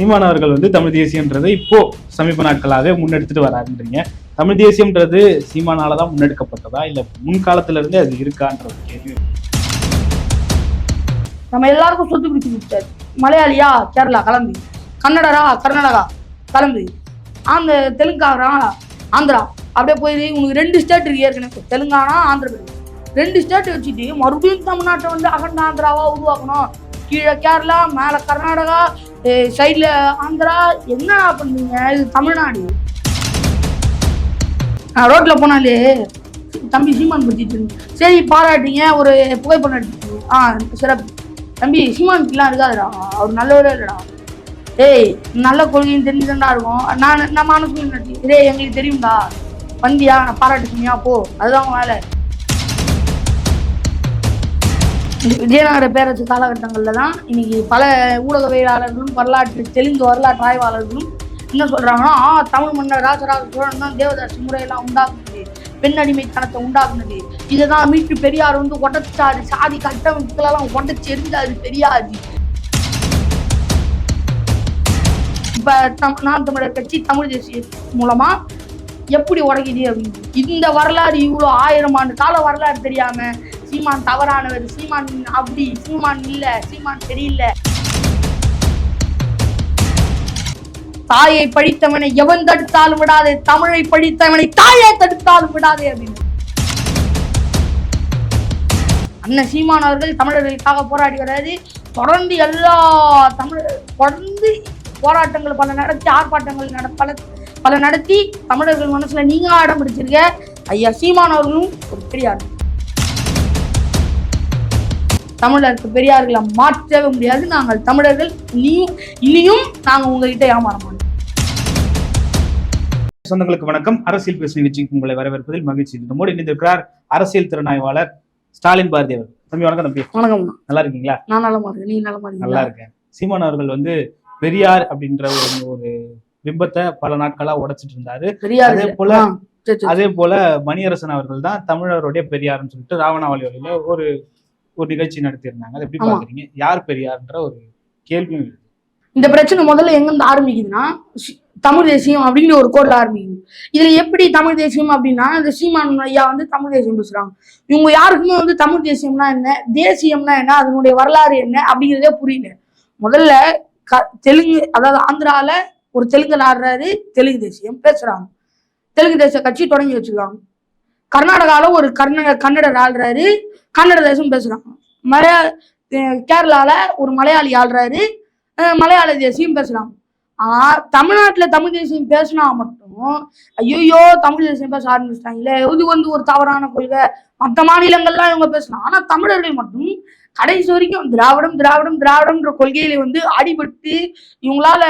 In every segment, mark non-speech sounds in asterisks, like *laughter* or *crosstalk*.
சீமான் அவர்கள் வந்து தமிழ் தேசியன்றதை இப்போ சமீப நாட்களாகவே முன்னெடுத்துட்டு வராருன்றீங்க. தமிழ் தேசியம்ன்றது சீமானால தான் முன்னெடுக்கப்பட்டதா? இல்ல முன்காலத்துல இருந்தே அது இருக்கான்ற ஒரு கேள்வி. நம்ம எல்லாருக்கும் சொத்து பிடிச்சி கொடுத்தாரு மலையாளியா? கேரளா கலந்து. கன்னடரா? கர்நாடகா? கிளம்பு ஆந்த தெலுங்கானா? ஆந்திரா. அப்படியே போய் உனக்கு ரெண்டு ஸ்டேட் இருக்கு ஏற்கனவே. தெலுங்கானா ஆந்திர. பிரதேஷ் ரெண்டு ஸ்டேட் வச்சுட்டு மறுபடியும் தமிழ்நாட்டை வந்து அகண்ட ஆந்திராவா உருவாக்கணும். கீழே கேரளா மேலே கர்நாடகா சைடில் ஆந்திரா என்ன பண்ணுறீங்க இது தமிழ்நாடு. நான் ரோட்டில் போனாலே தம்பி சீமான் பற்றிட்டு இருந்தேன் சரி பாராட்டிங்க ஒரு புகைப்படம் எடுத்து ஆ சிறப்பு. தம்பி சீமான் இருக்காதுடா. அவர் நல்லவரே இல்லைடா. ஏய் நல்ல கொள்கையும் தெரிஞ்சுதான்டா இருக்கும். நான் நம்ம மனசு நட்டி எங்களுக்கு தெரியும்டா. வந்தியா? நான் பாராட்டு சொன்னியா? போ. அதுதான் வேலை. விஜயநகர பேரரசு காலகட்டங்களில் தான் இன்னைக்கு பல ஊடகவியலாளர்களும் வரலாற்று தெலுங்கு வரலாற்று ஆய்வாளர்களும் என்ன சொல்கிறாங்கன்னா ஆ தமிழ் மன்னர் ராஜராஜ சோழன் தான் தேவதாசி முறையெல்லாம் உண்டாக்குனது பெண் அடிமைத்தனத்தை உண்டாக்குனது. இதை தான் மீட்டு பெரியார் வந்து உடச்சாரு சாதி கட்டமைப்புகளெல்லாம் உடச்சி எரிஞ்சாரு பெரியார். இப்போ தம்- நான் தமிழர் கட்சி தமிழ் தேசிய மூலமாக எப்படி உடைக்குது அப்படின்னு. இந்த வரலாறு இவ்வளோ ஆயிரம் ஆண்டு கால வரலாறு தெரியாமல் சீமான் தவறானவர் சீமான் அப்படி சீமான் இல்ல சீமான் சரியில்லை. தாயை படித்தவனை எவன் தடுத்தாலும் விடாதே தமிழை படித்தவனை தாயை தடுத்தாலும் விடாதே அப்படின்னு. அண்ணன் சீமான் அவர்கள் தமிழர்களுக்காக போராடி வராது தொடர்ந்து எல்லா தமிழ் தொடர்ந்து போராட்டங்கள் பல நடத்தி ஆர்ப்பாட்டங்கள் நட பல பல நடத்தி தமிழர்கள் மனசுல நீங்க ஆடம் பிடிச்சிருக்க. ஐயா சீமான் அவர்களும் ஒரு பெரியார். தமிழருக்கு பெரியார்களை மாற்றவே முடியாது. நாங்கள் தமிழர்கள் இனியும் இனியும் நாங்க உங்ககிட்ட ஏமாற மாட்டோம். சொந்தங்களுக்கு வணக்கம். அரசியல் பேசும் நிகழ்ச்சிக்கு உங்களை வரவேற்பதில் மகிழ்ச்சி. நம்மோடு இணைந்திருக்கிறார். அரசியல் திறனாய்வாளர் ஸ்டாலின் பாரதி அவர். தம்பி வணக்கம் தம்பி. வணக்கம். நல்லா இருக்கீங்களா? நான் நலமா இருக்கேன். நீங்க நலமா நல்லா இருக்கேன். சீமான் அவர்கள் வந்து பெரியார் அப்படின்ற ஒரு ஒரு பிம்பத்தை பல நாட்களா உடைச்சிட்டு இருந்தாரு. பெரியார். அதே போல-. அதே போல மணியரசன் அவர்கள் தான் தமிழருடைய பெரியார்னு சொல்லிட்டு ராவணாவளி வழியில ஒரு ஒரு நிகழ்ச்சி நடத்தியிருந்தாங்க. அதை எப்படி. பாக்குறீங்க யார் பெரியார்ன்ற ஒரு கேள்வியும் இருக்கு. இந்த பிரச்சனை முதல்ல எங்க இருந்து ஆரம்பிக்குதுன்னா தமிழ் தேசியம் அப்படின்னு ஒரு கோட்ல ஆரம்பிக்குது. இதுல எப்படி தமிழ் தேசியம் அப்படின்னா இந்த சீமான் ஐயா வந்து தமிழ் தேசியம் பேசுறாங்க. இவங்க யாருக்குமே வந்து தமிழ் தேசியம்னா என்ன தேசியம்னா என்ன அதனுடைய வரலாறு என்ன அப்படிங்கிறதே புரியல. முதல்ல க தெலுங்கு அதாவது ஆந்திரால ஒரு தெலுங்கு ஆடுறாரு தெலுங்கு தேசியம் பேசுறாங்க. தெலுங்கு தேச கட்சி தொடங்கி வச்சிருக்காங்க. கர்நாடகாவில் ஒரு கர்நாட கன்னடர் ஆள்றாரு. கன்னட தேசம் பேசுகிறாங்க மலையாள கேரளாவில் ஒரு மலையாளி ஆள்றாரு. மலையாள தேசியம் பேசுகிறாங்க ஆனால் தமிழ்நாட்டில் தமிழ் தேசியம் பேசினா மட்டும் ஐயோ தமிழ் தேசியம் பேச ஆரம்பிச்சிட்டாங்களே. இது வந்து ஒரு தவறான கொள்கை. மற்ற மாநிலங்கள்லாம் இவங்க பேசலாம். ஆனால் தமிழர்கள் மட்டும் கடைசி வரைக்கும் திராவிடம் திராவிடம் திராவிடம்ன்ற கொள்கையில வந்து அடிபட்டு இவங்களால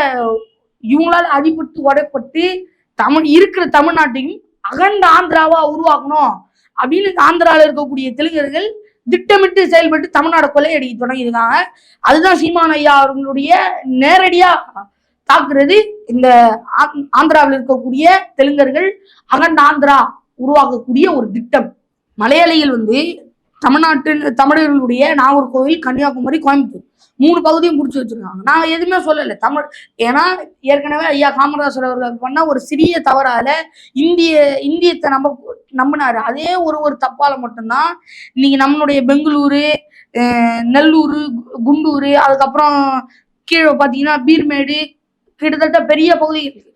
இவங்களால அடிபட்டு உடைப்பட்டு தமிழ் இருக்கிற தமிழ்நாட்டையும் அகண்ட ஆந்திராவா உருவாக்கணும் அப்படின்னு ஆந்திராவில் இருக்கக்கூடிய தெலுங்கர்கள் திட்டமிட்டு செயல்பட்டு தமிழ்நாடு கொள்ளையடிக்க தொடங்கியிருக்காங்க. அதுதான் சீமான் ஐயா அவர்களுடைய நேரடியா தாக்குறது இந்த ஆந்திராவில் இருக்கக்கூடிய தெலுங்கர்கள் அகண்ட ஆந்திரா உருவாக்கக்கூடிய ஒரு திட்டம். மலையாளிகள் வந்து தமிழ்நாட்டு தமிழர்களுடைய நாகர்கோவில் கன்னியாகுமரி கோயம்புத்தூர். மூணு பகுதியும் பிடிச்சி வச்சிருக்காங்க. நான் எதுவுமே சொல்லலை. தமிழ் ஏன்னா ஏற்கனவே ஐயா காமராசர் அவர்கள் பண்ண ஒரு சிறிய தவறால இந்திய இந்தியத்தை நம்ப நம்பினாரு. அதே ஒரு ஒரு தப்பால மட்டும்தான் இன்னைக்கு நம்மளுடைய பெங்களூரு நெல்லூர் கு- குண்டூர் அதுக்கப்புறம் கீழே பார்த்தீங்கன்னா பீர்மேடு கிட்டத்தட்ட பெரிய பகுதி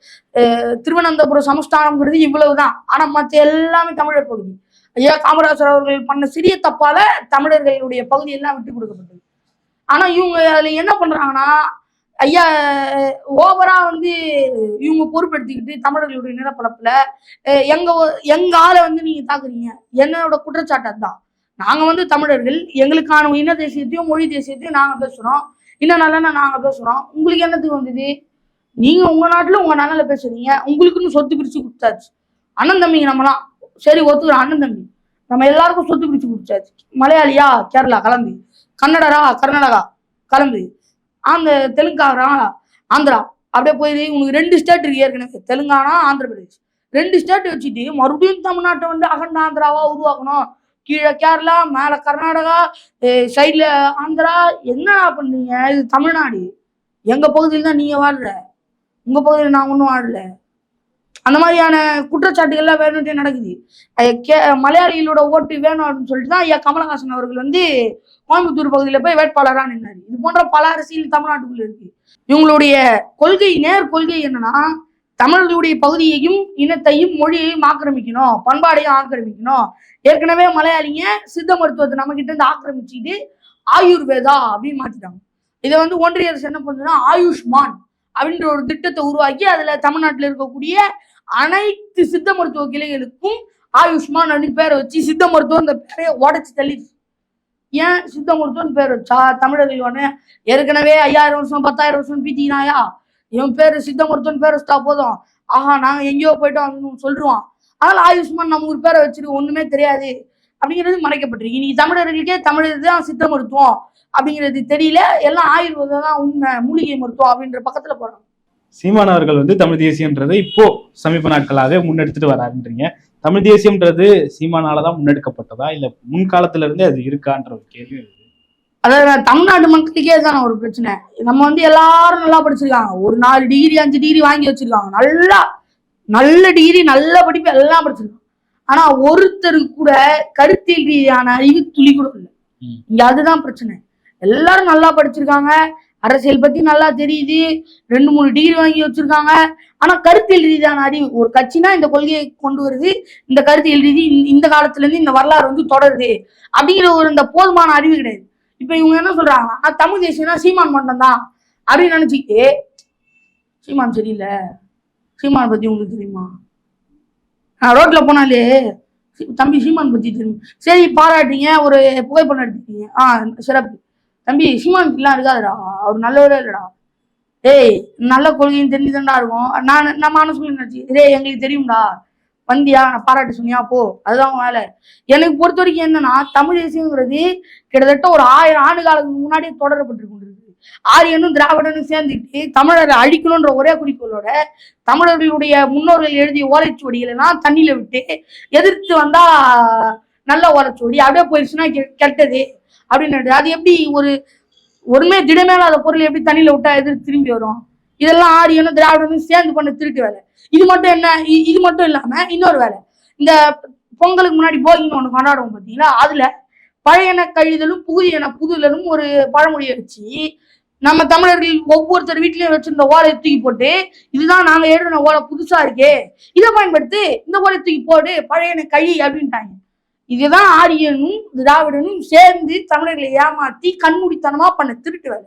திருவனந்தபுரம் சமஸ்தானம்ங்கிறது இவ்வளவுதான். ஆனா மற்ற எல்லாமே தமிழர் பகுதி. ஐயா காமராஜர் அவர்கள் பண்ண சிறிய தப்பால தமிழர்களுடைய பகுதியெல்லாம் விட்டு கொடுக்கப்பட்டது. ஆனா இவங்க அதுல என்ன பண்றாங்கன்னா ஐயா ஓவரா வந்து இவங்க பொறுப்பெடுத்துக்கிட்டு தமிழர்களுடைய நிலப்பரப்புல எங்க எங்க ஆளை வந்து நீங்க தாக்குறீங்க? என்னோட குற்றச்சாட்டு அதுதான். நாங்க வந்து தமிழர்கள் எங்களுக்கான இன தேசியத்தையும் மொழி தேசியத்தையும் நாங்க பேசுறோம். இன்னும் நல்லா நாங்க பேசுறோம். உங்களுக்கு என்னத்துக்கு வந்தது? நீங்க உங்க நாட்டுல உங்க நலனில் பேசுறீங்க. உங்களுக்குன்னு சொத்து பிரிச்சு கொடுத்தாச்சு. அண்ணன் தம்பிங்க நம்மளாம் சரி ஒத்துக்கிறோம் அண்ணன் தம்பி. நம்ம எல்லாருக்கும் சொத்து பிரிச்சு கொடுத்தாச்சு. மலையாளியா? கேரளா? கலந்து கன்னடரா? கர்நாடகா? கலந்து ஆந்த தெலுங்கானா? ஆந்திரா. அப்படியே போய் உனக்கு ரெண்டு ஸ்டேட் இருக்கு ஏற்கனவே. தெலுங்கானா ஆந்திர பிரதேஷ் ரெண்டு ஸ்டேட் வச்சுட்டு மறுபடியும் தமிழ்நாட்டை வந்து அகண்ட ஆந்திராவா உருவாக்கணும். கீழே கேரளா மேலே கர்நாடகா சைடில் ஆந்திரா. என்னடா பண்ணீங்க? இது தமிழ்நாடு. எங்க பகுதியில் தான் நீங்க வாழ்ற. உங்க பகுதியில் நான் ஒன்றும் வாழல. அந்த மாதிரியான குற்றச்சாட்டுகள்லாம் வேணும்ட்டே நடக்குது. கே மலையாளிகளோட ஓட்டு வேணும் அப்படின்னு சொல்லிட்டு தான் ஐயா கமலஹாசன் அவர்கள் வந்து கோயம்புத்தூர் பகுதியில் போய் வேட்பாளராக நின்னார். இது போன்ற பல அரசியல் தமிழ்நாட்டுக்குள்ள இருக்கு. இவங்களுடைய கொள்கை நேர் கொள்கை என்னன்னா தமிழர்களுடைய பகுதியையும் இனத்தையும் மொழியையும் ஆக்கிரமிக்கணும் பண்பாடையும் ஆக்கிரமிக்கணும். ஏற்கனவே மலையாளிங்க சித்த மருத்துவத்தை நம்ம கிட்ட இருந்து ஆக்கிரமிச்சுட்டு ஆயுர்வேதா அப்படின்னு மாத்திட்டாங்க. இதை வந்து ஒன்றிய அரசு என்ன பண்ணுதுன்னா ஆயுஷ்மான் அப்படின்ற ஒரு திட்டத்தை உருவாக்கி அதுல தமிழ்நாட்டில் இருக்கக்கூடிய அனைத்து சித்த மருத்துவ கிளைகளுக்கும் ஆயுஷ்மான் அப்படின்னு பேரை வச்சு சித்த மருத்துவம் இந்த பேரையை உடச்சி தள்ளிடுச்சு. ஏன் சித்த மருத்துவம்னு பேர் வச்சா? தமிழர்கள் ஒன்று ஏற்கனவே ஐயாயிரம் வருஷம் பத்தாயிரம் வருஷம் பீத்தினாயா இவன் பேர் சித்த மருத்துவம் பேர் வச்சா போதும். ஆஹா நாங்க எங்கேயோ போயிட்டோம் அப்படின்னு சொல்லிடுவான் அதனால ஆயுஷ்மான் நம்ம ஒரு பேரை வச்சிருக்கு ஒண்ணுமே தெரியாது. அப்படிங்கிறது மறைக்கப்பட்டிருக்கு. இன்னைக்கு தமிழர்களுக்கே தமிழர் தான் சித்த மருத்துவம் அப்படிங்கிறது தெரியல. எல்லாம் ஆயுர்வேதம் தான் உண்மை மூலிகை மருத்துவம் அப்படின்ற பக்கத்துல போறாங்க. சீமான் அவர்கள் வந்து தமிழ் தேசியம்ன்றதை இப்போ சமீப நாட்களாகவே முன்னெடுத்துட்டு வராருன்றீங்க. தமிழ் தேசியம்ன்றது சீமானால தான் முன்னெடுக்கப்பட்டதா? இல்ல முன்காலத்துல இருந்தே அது இருக்கான்ற ஒரு கேள்வி. அதாவது தமிழ்நாட்டு மக்களுக்கே தான் ஒரு பிரச்சனை. நம்ம வந்து எல்லாரும் நல்லா படிச்சிருக்காங்க. ஒரு நாலு டிகிரி அஞ்சு டிகிரி வாங்கி வச்சிருக்காங்க. நல்லா நல்ல டிகிரி நல்ல படிப்பு எல்லாம் படிச்சிருக்காங்க. ஆனா ஒருத்தருக்கு கூட கருத்தியல் ரீதியான அறிவு துளி கூட இல்லை. இங்க அதுதான் பிரச்சனை. எல்லாரும் நல்லா படிச்சிருக்காங்க. அரசியல் பத்தி நல்லா தெரியுது. ரெண்டு மூணு டிகிரி வாங்கி வச்சிருக்காங்க. ஆனா கருத்தியல் ரீதியான அறிவு ஒரு கட்சினா இந்த கொள்கையை கொண்டு வருது. இந்த கருத்தியல் ரீதி இந்த- இந்த காலத்துல இருந்து இந்த வரலாறு வந்து தொடருது. அப்படிங்கிற ஒரு இந்த போதுமான அறிவு கிடையாது. இப்ப இவங்க என்ன சொல்றாங்கன்னா தமிழ் தேசியம்னா சீமான் மட்டும் தான். அப்படின்னு நினைச்சுக்கிட்டு சீமான் சரியில்லை. சீமான் பத்தி உங்களுக்கு தெரியுமா? நான் ரோட்ல போனாலே தம்பி சீமான் பத்தி தெரியும். சரி பாராட்டிங்க. ஒரு புகைப்படம் எடுத்துக்கீங்க. ஆ சிறப்பு. தம்பி சீமான் இப்படிலாம் இருக்காதுடா. அவர் நல்லவரே இல்லடா. ஏய் நல்ல கொள்கையும் தெரிஞ்சுதான்டா இருக்கும். நான் நான் மனசுக்குள்ள நினைச்சு டேய் எங்களுக்கு தெரியும்டா. வந்தியா? நான் பாராட்டு சொன்னியா? போ. அதுதான் வேலை. எனக்கு பொறுத்த வரைக்கும் என்னன்னா தமிழ் தேசியங்கிறது கிட்டத்தட்ட ஒரு ஆயிரம் ஆண்டு காலத்துக்கு முன்னாடியே தொடரப்பட்டு கொண்டிருக்கு ஆரியனும் திராவிடனும் சேர்ந்துக்கிட்டு தமிழரை அழிக்கணுன்ற ஒரே குறிக்கோளோட தமிழர்களுடைய முன்னோர்கள் எழுதிய ஓலைச்சுவடிகளெல்லாம் தண்ணியில விட்டு எதிர்த்து வந்தா நல்ல ஓலைச்சுவடி. அப்படியே போயிடுச்சுன்னா கெ- கெட்டது. அப்படின்னு அது எப்படி ஒரு ஒருமே திடமேலாத பொருள் எப்படி தண்ணியில விட்டா எதிர்த்து திரும்பி வரும்? இதெல்லாம் ஆரியனும் திராவிடமும் சேர்ந்து பண்ண திருட்டு வேலை. இது மட்டும் என்ன? இ- இது மட்டும் இல்லாம இன்னொரு வேலை. இந்த பொங்கலுக்கு முன்னாடி போகின்னு ஒன்று கொண்டாடுவோம் பார்த்தீங்கன்னா அதுல பழையன கழிதலும் புதியன புதுலனும் ஒரு பழமொழியை வச்சு நம்ம தமிழர்கள் ஒவ்வொருத்தர் வீட்லயும் வச்சிருந்த ஓலை தூக்கி போட்டு இதுதான் நாங்க எழுதின ஓலை புதுசா இருக்கே இதை பயன்படுத்தி இந்த ஓலை தூக்கி போடு பழையன கழி அப்படின்ட்டாங்க. இதுதான் ஆரியனும் திராவிடனும் சேர்ந்து தமிழர்களை ஏமாத்தி கண்மூடித்தனமா பண்ண திருட்டு வேலை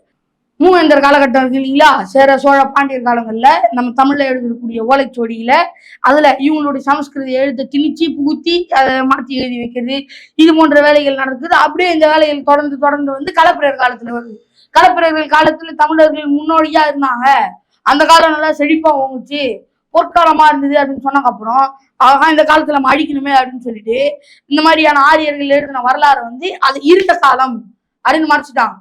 மூவேந்தர் காலகட்டம் இருக்கு இல்லைங்களா? சேர சோழ பாண்டியர் காலங்கள்ல நம்ம தமிழ்ல எழுதக்கூடிய ஓலைச்சோடியில அதுல இவங்களுடைய சமஸ்கிருத எழுத திணிச்சு புகுத்தி அதை மாத்தி எழுதி வைக்கிறது. இது போன்ற வேலைகள் நடக்குது. அப்படியே இந்த வேலைகள் தொடர்ந்து தொடர்ந்து வந்து களப்பிரர் காலத்துல வருது. களப்பிரர்கள் காலத்துல தமிழர்கள் முன்னோடியா இருந்தாங்க. அந்த காலம் நல்லா செழிப்பா ஓங்குச்சு. பொற்காலமா இருந்தது அப்படின்னு சொன்னதுக்கு அப்புறம் ஆகா இந்த காலத்துல நம்ம அழிக்கணுமே அப்படின்னு சொல்லிட்டு இந்த மாதிரியான ஆரியர்கள் எழுதின வரலாறு வந்து அது இருந்த காலம் அப்படின்னு மறைச்சிட்டாங்க.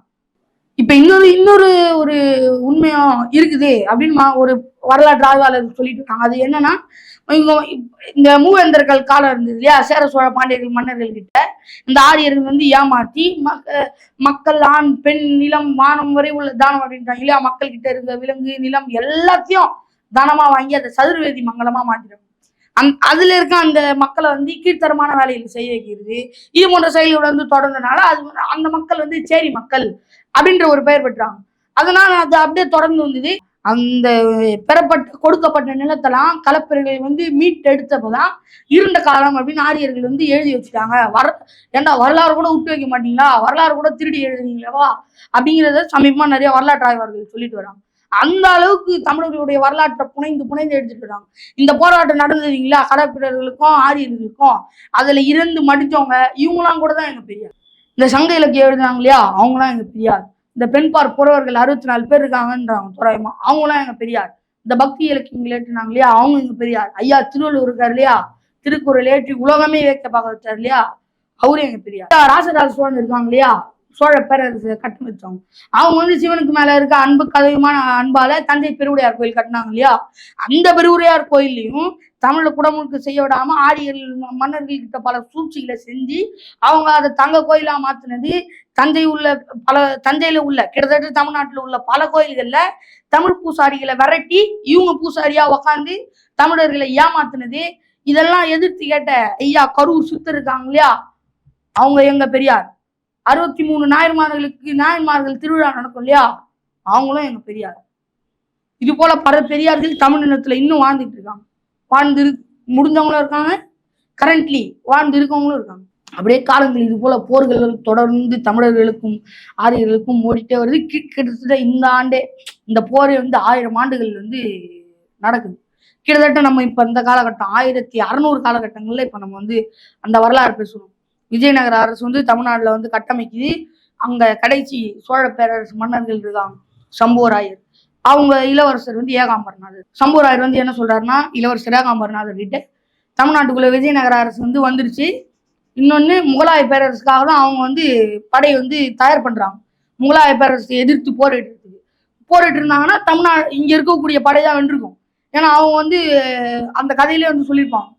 இப்ப இன்னொரு இன்னொரு ஒரு உண்மையும் இருக்குது அப்படின்னு மா- ஒரு வரலாற்று ஆய்வாளர் சொல்லிட்டு இருக்காங்க. அது என்னன்னா இவங்க இந்த மூவேந்தர்கள் காலம் இருந்தது இல்லையா? சேர சோழ பாண்டியர்கள் மன்னர்கள் கிட்ட இந்த ஆரியர்கள் வந்து ஏமாத்தி மக்க- மக்கள் ஆண் பெண் நிலம் வானம் வரை உள்ள தானம் அப்படின்றாங்க இல்லையா? மக்கள் கிட்ட இருந்த விலங்கு நிலம் எல்லாத்தையும் தானமா வாங்கி அதை சதுர்வேதி மங்களமா மாத்திடுறாங்க அந் அதுல இருக்க அந்த மக்களை வந்து கீழ்த்தரமான வேலைகள் செய்ய வைக்கிறது. இது போன்ற செயல்கள் வந்து தொடர்ந்தனால அது அந்த மக்கள் வந்து சேரி மக்கள் அப்படின்ற ஒரு பெயர் பெற்றாங்க. அதனால அது அப்படியே தொடர்ந்து வந்தது. அந்த பெறப்பட்ட கொடுக்கப்பட்ட நிலத்தெல்லாம் கலப்பிரர்கள் வந்து மீட்டெடுத்தப்பதான் இருண்ட காலம் அப்படின்னு ஆரியர்கள் வந்து எழுதி வச்சுட்டாங்க. வர ஏண்டா வரலாறு கூட விட்டு வைக்க மாட்டீங்களா? வரலாறு கூட திருடி எழுதுறீங்களா அப்படிங்கிறத சமீபமா நிறைய வரலாற்று ஆய்வாளர்கள் சொல்லிட்டு வராங்க. அந்த அளவுக்கு தமிழர்களுடைய வரலாற்றை புனைந்து புனைந்து எடுத்துட்டு வராங்க இந்த போராட்டம் நடந்தது இல்லைங்களா? கடற்பிடர்களுக்கும் ஆரியர்களுக்கும். அதுல இருந்து மடிச்சவங்க இவங்களாம் கூட தான் எங்க பெரியார். இந்த சங்க இலக்கியம் எழுதுனாங்க இல்லையா? அவங்களாம் எங்க பெரியார். இந்த பெண்பார் புறவர்கள் அறுபத்தி நாலு பேர் இருக்காங்கன்றாங்க துறையமா அவங்களாம் எங்க பெரியார். இந்த பக்தி இலக்கியங்கள் ஏற்றினாங்க இல்லையா? அவங்க எங்க பெரியார். ஐயா திருவள்ளுவர் இருக்காரு இல்லையா? திருக்குறள் ஏற்றி உலகமே வேக்க பார்க்க வச்சார் இல்லையா? அவரு எங்க பெரியார். ராசராஜ சோழன் இருக்காங்க இல்லையா? சோழ பேரரசு கட்டமைச்சவங்க அவங்க வந்து சிவனுக்கு மேல இருக்க அன்பு கதையுமான அன்பால தஞ்சை பெருவுடையார் கோயில் கட்டினாங்க இல்லையா? அந்த பெருவுடையார் கோயில்லையும் தமிழ குடமுழுக்கு செய்ய விடாம ஆரியர்கள் மன்னர்கள் கிட்ட பல சூழ்ச்சிகளை செஞ்சு அவங்க அதை தங்க கோயிலா மாத்தினது தஞ்சை உள்ள பல தஞ்சையில உள்ள கிட்டத்தட்ட தமிழ்நாட்டுல உள்ள பல கோயில்கள்ல தமிழ் பூசாரிகளை விரட்டி இவங்க பூசாரியா உக்காந்து தமிழர்களை ஏமாத்தினது. இதெல்லாம் எதிர்த்து கேட்ட ஐயா கரூர் சுத்த இருக்காங்க இல்லையா? அவங்க எங்க பெரியார். அறுபத்தி மூணு நாயன்மார்களுக்கு நாயன்மார்கள் திருவிழா நடக்கும் இல்லையா? அவங்களும் எங்க பெரியார். இது போல பல பெரியார்கள் தமிழ் இனத்துல இன்னும் வாழ்ந்துட்டு இருக்காங்க. வாழ்ந்து இரு- முடிஞ்சவங்களும் இருக்காங்க. கரண்ட்லி வாழ்ந்து இருக்கவங்களும் இருக்காங்க. அப்படியே காலங்கள் இது போல போர்கள் தொடர்ந்து தமிழர்களுக்கும் ஆரியர்களுக்கும் ஓடிட்டே வருது. கி- கிட்டத்தட்ட இந்த ஆண்டே இந்த போர் வந்து ஆயிரம் ஆண்டுகள் வந்து நடக்குது. கிட்டத்தட்ட நம்ம இப்ப இந்த காலகட்டம் ஆயிரத்தி அறநூறு காலகட்டங்கள்ல இப்ப நம்ம வந்து அந்த வரலாறு பேசுறோம். விஜயநகர அரசு வந்து தமிழ்நாட்டில் வந்து கட்டமைக்குது அங்கே கடைசி சோழ பேரரசு மன்னர்கள் இருக்காங்க சம்புவராயர். அவங்க இளவரசர் வந்து ஏகாம்பரநாதர். சம்புவராயர் வந்து என்ன சொல்றாருன்னா இளவரசர் ஏகாம்பரநாதர் கிட்ட தமிழ்நாட்டுக்குள்ள விஜயநகர அரசு வந்து வந்துருச்சு. இன்னொன்று முகலாய பேரரசுக்காக தான் அவங்க வந்து படை வந்து தயார் பண்ணுறாங்க முகலாய பேரரசு எதிர்த்து போரிட்டு போரிட்டு இருந்தாங்கன்னா தமிழ்நாடு இங்கே இருக்கக்கூடிய படை தான் வென்றிருக்கும். ஏன்னா அவங்க வந்து அந்த கதையிலே வந்து சொல்லியிருப்பாங்க.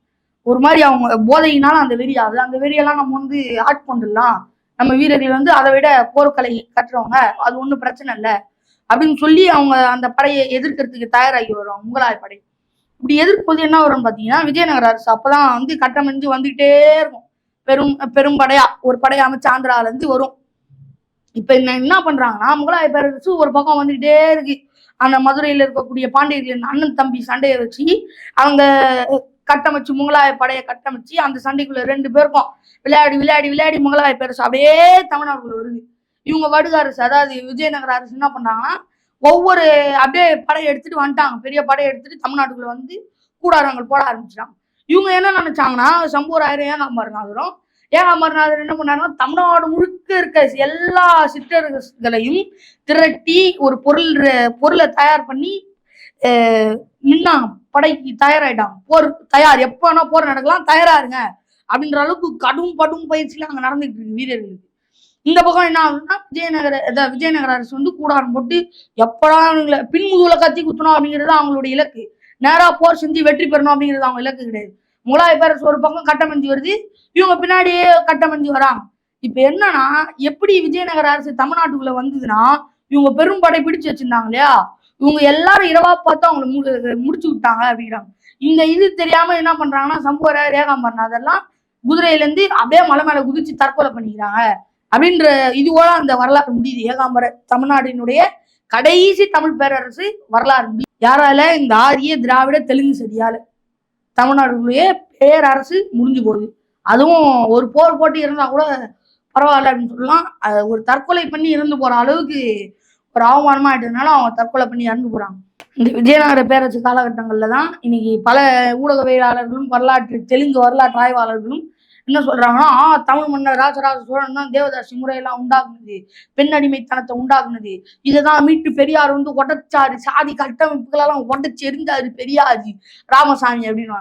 ஒரு மாதிரி அவங்க போதையினால அந்த வெறி ஆகுது அந்த வெறியெல்லாம் நம்ம வந்து ஆட் பண்ணிடலாம். நம்ம வீரர்கள் வந்து அதை விட போர்க்கலை கட்டுறவங்க அது ஒன்றும் பிரச்சனை இல்லை. அப்படின்னு சொல்லி அவங்க அந்த படையை எதிர்க்கிறதுக்கு தயாராகி வருவாங்க முகலாய படை. இப்படி எதிர்க்கும்போது என்ன வரும்னு பார்த்தீங்கன்னா விஜயநகர அரசு அப்போதான் வந்து கட்டமைஞ்சு வந்துகிட்டே இருக்கும். பெரும் பெரும் படையா ஒரு படையை அமைச்சு ஆந்திராலேருந்து வரும். இப்போ என்ன என்ன பண்றாங்கன்னா முகலாய பேரரசு ஒரு பக்கம் வந்துகிட்டே இருக்கு. அந்த மதுரையில் இருக்கக்கூடிய பாண்டியர்களின் அண்ணன் தம்பி சண்டையை வச்சு அவங்க கட்டமைச்சு முகலாய படையை கட்டமைச்சு அந்த சண்டைக்குள்ள ரெண்டு பேருக்கும் விளையாடி விளையாடி விளையாடி முகலாய பேரரசு அப்படியே தமிழ்நாட்டுக்குள்ள வருது. இவங்க வடுகாரசு அதாவது விஜயநகர அரசு என்ன பண்ணாங்கன்னா ஒவ்வொரு அப்படியே படையை எடுத்துட்டு வந்துட்டாங்க. பெரிய படையை எடுத்துட்டு தமிழ்நாட்டுக்குள்ள வந்து கூடாரங்கள் போட ஆரம்பிச்சிட்டாங்க. இவங்க என்ன நினைச்சாங்கன்னா சம்பூராயிரம் ஏன் ஏகாம்பரநாதர் என்ன பண்ணாருன்னா தமிழ்நாடு முழுக்க இருக்க எல்லா சிற்றர்களையும் திரட்டி ஒரு பொருள் பொருளை தயார் பண்ணி நின்னாங்க. படைக்கு தயாராயிட்டாங்க. போர் தயார். எப்ப வேணா போர் நடக்கலாம் தயாராருங்க. அப்படின்ற அளவுக்கு கடும் படும் பயிற்சியெல்லாம் அங்க நடந்துட்டு இருக்கு வீரர்களுக்கு. இந்த பக்கம் என்ன ஆகுதுன்னா விஜயநகர விஜயநகர அரசு வந்து கூடாரம் போட்டு எப்படா அவங்களை பின்முதுல கத்தி குத்தணும் அப்படிங்கிறது அவங்களுடைய இலக்கு. நேரா போர் செஞ்சு வெற்றி பெறணும் அப்படிங்கிறது அவங்க இலக்கு கிடையாது. முகலாய பேரரசு ஒரு பக்கம் கட்டமைஞ்சு வருது இவங்க பின்னாடியே கட்டமைஞ்சு வராங்க. இப்ப என்னன்னா எப்படி விஜயநகர அரசு தமிழ்நாட்டுக்குள்ள வந்ததுன்னா இவங்க பெரும் படை பிடிச்சு வச்சிருந்தாங்க இல்லையா? இவங்க எல்லாரும் இரவா பார்த்து அவங்களை மு- முடிச்சு விட்டாங்க அப்படிங்கிறாங்க. இந்த இது தெரியாம என்ன பண்றாங்கன்னா சம்புவர ரேகாம்பரன் அதெல்லாம் குதிரையிலேருந்து அப்படியே மலை மேல குதிச்சு தற்கொலை பண்ணிக்கிறாங்க. அப்படின்ற இதுவோட அந்த வரலாறு முடியுது. ஏகாம்பர தமிழ்நாட்டினுடைய கடைசி தமிழ் பேரரசு வரலாறு முடியும் யாரால? இந்த ஆரிய திராவிட தெலுங்கு சதியால தமிழ்நாடுடைய பேரரசு முடிஞ்சு போகுது. அதுவும் ஒரு போர் போட்டு இருந்தா கூட பரவாயில்ல அப்படின்னு சொல்லலாம். ஒரு தற்கொலை பண்ணி இறந்து போற அளவுக்கு ஒரு அவமானமா ஆயிட்டதுனால அவங்க தற்கொலை பண்ணி இறந்து போறாங்க. இந்த விஜயநகர பேரரசு காலகட்டங்கள்ல தான் இன்னைக்கு பல ஊடகவியலாளர்களும் வரலாற்று தெலுங்கு வரலாற்று ஆய்வாளர்களும் என்ன சொல்றாங்கன்னா ஆ தமிழ் மன்னர் ராஜராஜ சோழன் தான் தேவதாசி முறையெல்லாம் உண்டாக்குனது பெண்ணடிமைத்தனத்தை உண்டாக்குனது. இதைதான் மீட்டு பெரியார் வந்து உடைச்சாரு சாதி கட்டமைப்புகளெல்லாம் உடைச்சு எரிஞ்சாரு பெரியாரு ராமசாமி அப்படின்னு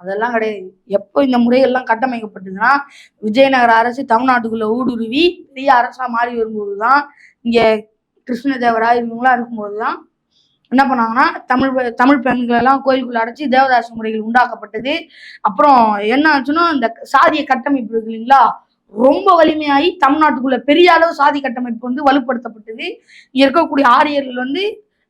அதெல்லாம் கிடையாது. எப்போ இந்த முறைகள்லாம் கட்டமைக்கப்பட்டதுன்னா விஜயநகர அரசு தமிழ்நாட்டுக்குள்ள ஊடுருவி பெரிய அரசா மாறி வரும்போது தான் இங்கே கிருஷ்ணதேவராய் இவங்களாம் இருக்கும்போது தான் என்ன பண்ணாங்கன்னா தமிழ் தமிழ் பெண்கள் எல்லாம் கோயிலுக்குள்ள அடைச்சி தேவதாசி முறைகள் உண்டாக்கப்பட்டது. அப்புறம் என்ன ஆச்சுன்னா இந்த சாதிய கட்டமைப்பு இருக்கு இல்லைங்களா? ரொம்ப வலிமையாகி தமிழ்நாட்டுக்குள்ள பெரிய அளவு சாதி கட்டமைப்பு வந்து வலுப்படுத்தப்பட்டது. இருக்கக்கூடிய ஆரியர்கள் வந்து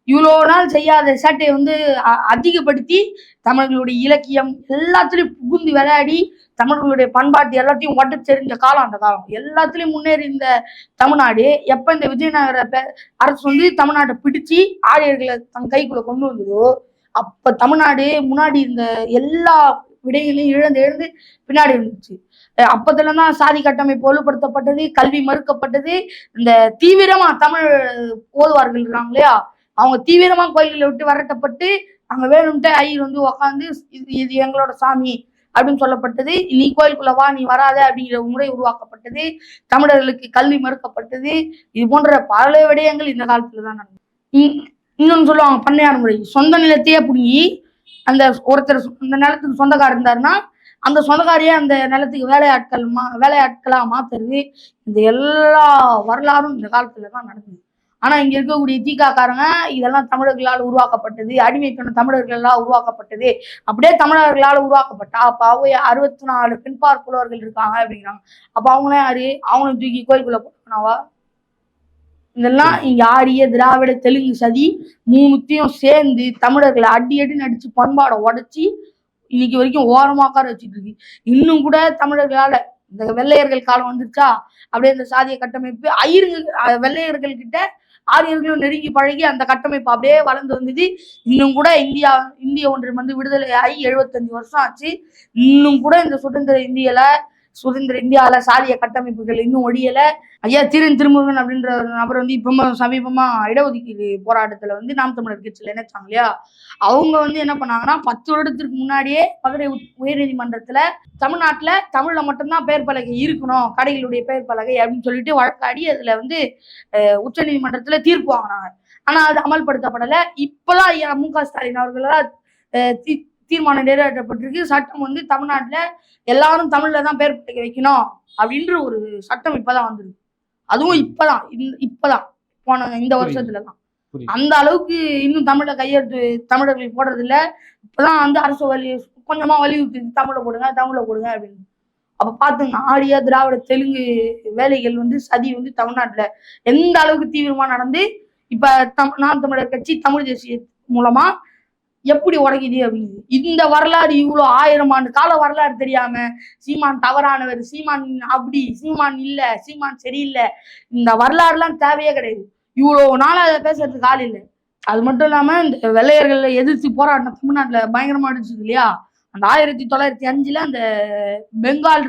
இவ்வளோ நாள் செய்யாத சேட்டையை வந்து அ- அதிகப்படுத்தி தமிழர்களுடைய இலக்கியம் எல்லாத்துலேயும் புகுந்து விளையாடி தமிழர்களுடைய பண்பாட்டு எல்லாத்தையும் ஒட்டச்செறிஞ்ச காலம் அந்த காலம். எல்லாத்துலயும் முன்னேறி இந்த தமிழ்நாடு எப்ப இந்த விஜயநகர பே- அரசு வந்து தமிழ்நாட்டை பிடிச்சு ஆரியர்களை தன் கைக்குள்ள கொண்டு வந்ததோ அப்ப தமிழ்நாடு முன்னாடி இருந்த எல்லா விடைகளையும் இழந்து இழந்து பின்னாடி இருந்துச்சு அப்பத்துல தான் சாதி கட்டமைப்பு வலுப்படுத்தப்பட்டது கல்வி மறுக்கப்பட்டது. இந்த தீவிரமா தமிழ் ஓதுவார்கள் இருக்காங்க இல்லையா? அவங்க தீவிரமா கோயில்களை விட்டு வரட்டப்பட்டு அங்க வேணும்ட்டு ஐயர் வந்து உக்காந்து இது இது எங்களோட சாமி அப்படின்னு சொல்லப்பட்டது. நீ கோயிலுக்குள்ளவா நீ வராத அப்படிங்கிற முறை உருவாக்கப்பட்டது. தமிழர்களுக்கு கல்வி மறுக்கப்பட்டது. இது போன்ற பல விடயங்கள் இந்த காலத்துல தான் நடந்தது இன்னொன்னு சொல்லுவாங்க பண்ணையார் முறை. சொந்த நிலத்தையே பிடுங்கி அந்த ஒருத்தர் இந்த அந்த நிலத்துக்கு சொந்தக்காரர் இருந்தாருன்னா அந்த சொந்தக்காரையே அந்த நிலத்துக்கு வேலையாட்கள் மா வேலையாட்களாக மாத்துறது. இந்த எல்லா வரலாறும் இந்த காலத்துல தான் நடந்தது. ஆனா இங்க இருக்கக்கூடிய தீகாக்காரங்க இதெல்லாம் தமிழர்களால் உருவாக்கப்பட்டது அடிமைக்கணும் தமிழர்களால் உருவாக்கப்பட்டது. அப்படியே தமிழர்களால் உருவாக்கப்பட்டா அப்ப அவங்க அறுபத்தி நாலு பின்பார் புலவர்கள் இருக்காங்க அப்படிங்கிறாங்க. அப்ப அவங்களே யாரு? அவங்களும் தூக்கி கோயிலுக்குள்ள போனாவா இதெல்லாம் இங்க ஆரிய திராவிட தெலுங்கு சதி மூணுத்தையும் சேர்ந்து தமிழர்களை அடி அடி நடிச்சு பண்பாடை உடச்சி இன்னைக்கு வரைக்கும் ஓரமா உட்கார வச்சுட்டு இருக்கு. இன்னும் கூட தமிழர்களால இந்த வெள்ளையர்கள் காலம் வந்துருச்சா? அப்படியே இந்த சாதிய கட்டமைப்பு ஐயருங்க வெள்ளையர்கள் கிட்ட ஆரியர்களும் நெருங்கி பழகி அந்த கட்டமைப்பு அப்படியே வளர்ந்து வந்தது. இன்னும் கூட இந்தியா இந்திய ஒன்றியம் வந்து விடுதலை ஆகி எழுபத்தஞ்சு வருஷம் ஆச்சு. இன்னும் கூட இந்த சுதந்திர இந்தியால சுதந்திர இந்தியாவில் சாதிய கட்டமைப்புகள் இன்னும் ஒழியல. ஐயா திருன் திருமுருகன் அப்படின்ற ஒரு நபர் வந்து இப்பமா சமீபமா இடஒதுக்கீடு போராட்டத்துல வந்து நாம் தமிழர் கட்சியில் நினைச்சாங்க இல்லையா? அவங்க வந்து என்ன பண்ணாங்கன்னா பத்து வருடத்திற்கு முன்னாடியே மதுரை உயர்நீதிமன்றத்தில் உயர்நீதிமன்றத்துல தமிழ்நாட்டுல தமிழ்ல மட்டும்தான் பெயர் பலகை இருக்கணும் கடைகளுடைய பெயர் பலகை அப்படின்னு சொல்லிட்டு வழக்காடி அதுல வந்து உச்சநீதிமன்றத்தில் தீர்ப்பு வாங்கினாங்க. ஆனா அது அமல்படுத்தப்படல. இப்பதான் ஐயா மு க ஸ்டாலின் அவர்களால் அஹ், தீ- தீர்மானம் நிறைவேற்றப்பட்டிருக்கு. சட்டம் வந்து தமிழ்நாட்டுல எல்லாரும் தமிழ்ல தான் பேர் பலகை வைக்கணும் அப்படின்ற ஒரு சட்டம் இப்பதான் வந்திருக்கு. அதுவும் இப்பதான் இந்த- இப்பதான் போன இந்த வருஷத்துல தான். அந்த அளவுக்கு இன்னும் தமிழ்ல கையெழுத்து தமிழர்கள் போடுறது இல்ல இப்பதான் வந்து அரசு வலி கொஞ்சமா வலியுறுத்தி தமிழ்ல போடுங்க தமிழ்ல போடுங்க அப்படின்னு. அப்ப பாத்துங்க ஆரிய திராவிட தெலுங்கு வேலைகள் வந்து சதி வந்து தமிழ்நாட்டுல எந்த அளவுக்கு தீவிரமா நடந்து இப்ப தம் நாம் தமிழர் கட்சி தமிழ் தேசிய மூலமா எப்படி உடைக்குது அப்படின்னு. இந்த வரலாறு இவ்வளோ ஆயிரம் ஆண்டு கால வரலாறு தெரியாம சீமான் தவறானவர் சீமான் அப்படி சீமான் இல்ல சீமான் சரியில்லை. இந்த வரலாறுலாம் தேவையே கிடையாது. இவ்வளோ நாளாக அதை பேசுறதுக்கு ஆள் இல்லை. அது மட்டும் இல்லாம இந்த வெள்ளையர்களை எதிர்த்து போராட்டம் தமிழ்நாட்டுல பயங்கரமா அடிச்சது இல்லையா? அந்த ஆயிரத்தி தொள்ளாயிரத்தி அஞ்சுல அந்த பெங்கால்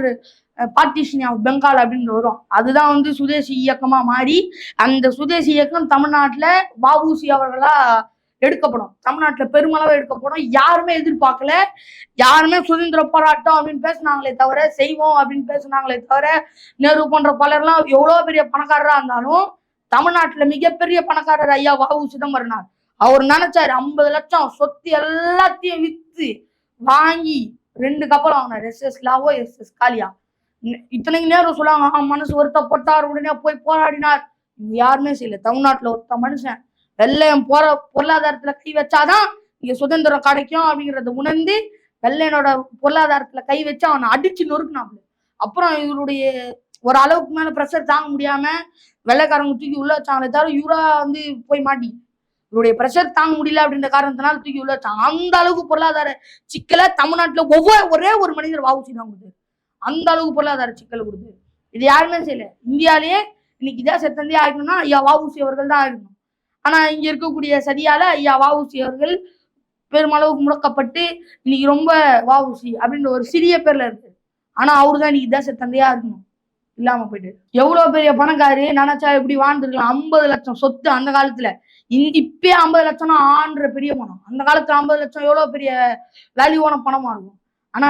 பார்ட்டிஷன் ஆஃப் பெங்கால் அப்படின்னு வரும். அதுதான் வந்து சுதேசி இயக்கமா மாறி அந்த சுதேசி இயக்கம் தமிழ்நாட்டுல வஉசி அவர்களா எடுக்கப்படும். தமிழ்நாட்டில் பெருமளவு எடுக்கப்படும். யாருமே எதிர்பார்க்கல. யாருமே சுதந்திர போராட்டம் அப்படின்னு பேசுனாங்களே தவிர செய்வோம் அப்படின்னு பேசுனாங்களே தவிர நேரு போன்ற பலர்லாம் எவ்வளோ பெரிய பணக்காரராக இருந்தாலும் தமிழ்நாட்டில் மிகப்பெரிய பணக்காரர் ஐயா வாவு சிதம்பரனார். அவர் நினைச்சாரு ஐம்பது லட்சம் சொத்து எல்லாத்தையும் வித்து வாங்கி ரெண்டு கப்பல் வாங்கினார். எஸ் எஸ் லாவோ எஸ் எஸ் காலியா. இத்தனைக்கு நேரம் சொல்லுவாங்க மனசு வருத்தப்பட்டார் உடனே போய் போராடினார். யாருமே செய்யல. தமிழ்நாட்டில் ஒருத்த மனுஷன். வெள்ளையம் போற பொருளாதாரத்துல கை வச்சாதான் இங்க சுதந்திரம் கிடைக்கும் அப்படிங்கறத உணர்ந்து வெள்ளையனோட பொருளாதாரத்துல கை வச்சு அவனை அடிச்சு நொறுக்கினாப்ல அப்புறம் இவருடைய ஒரு அளவுக்கு மேல ப்ரெஷர் தாங்க முடியாம வெள்ளைக்காரங்க தூக்கி உள்ள வச்சாங்களே தவிர இவரா வந்து போய் மாட்டி. இவருடைய ப்ரெஷர் தாங்க முடியல அப்படின்ற காரணத்தினால தூக்கி உள்ள வச்சாங்க அந்த அளவுக்கு பொருளாதார சிக்கலை தமிழ்நாட்டுல ஒவ்வொரு ஒரே ஒரு மனிதர் வாவுசி தான் கொடுத்தாரு அந்த அளவுக்கு பொருளாதார சிக்கல் கொடுத்தாரு இது யாருமே செய்யல. இந்தியாலேயே இன்னைக்கு இதே செத்தந்தே ஆகணும்னா ஐயா வாவுசி அவர்கள் தான் ஆகணும். ஆனா இங்க இருக்கக்கூடிய சதியால ஐயா வாவுசி அவர்கள் பெருமளவுக்கு முடக்கப்பட்டு இன்னைக்கு ரொம்ப வாவுசி அப்படின்ற ஒரு சிறிய பேர்ல இருக்கு. ஆனா அவரு தான் இன்னைக்கு தேச தந்தையா இருக்கணும். இல்லாம போயிட்டு. எவ்வளவு பெரிய பணக்காரு நினைச்சா எப்படி வாழ்ந்துருக்கலாம்? ஐம்பது லட்சம் சொத்து அந்த காலத்துல. இங்க இப்பயே ஐம்பது லட்சம்னா ஆன்ற பெரிய பணம். அந்த காலத்துல ஐம்பது லட்சம் எவ்வளவு பெரிய வேல்யூவான பணமா இருக்கும். ஆனா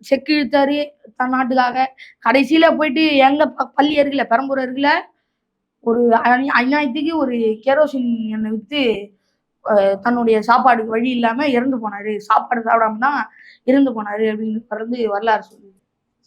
செக்கு இழுத்தாரு தன் நாட்டுக்காக கடைசியில போயிட்டு எங்க ப- பள்ளி இருக்குல்ல பெரம்பூர் இருக்குல்ல ஒரு அந்~ அநியாயத்துக்கு ஒரு கெரோசின் எண்ணெய் வித்து அஹ், தன்னுடைய சாப்பாடுக்கு வழி இல்லாம இறந்து போனாரு. சாப்பாடு சாப்பிடாம தான் இறந்து போனாரு அப்படின்னு பிறந்து வரலாறு சொல்லுது.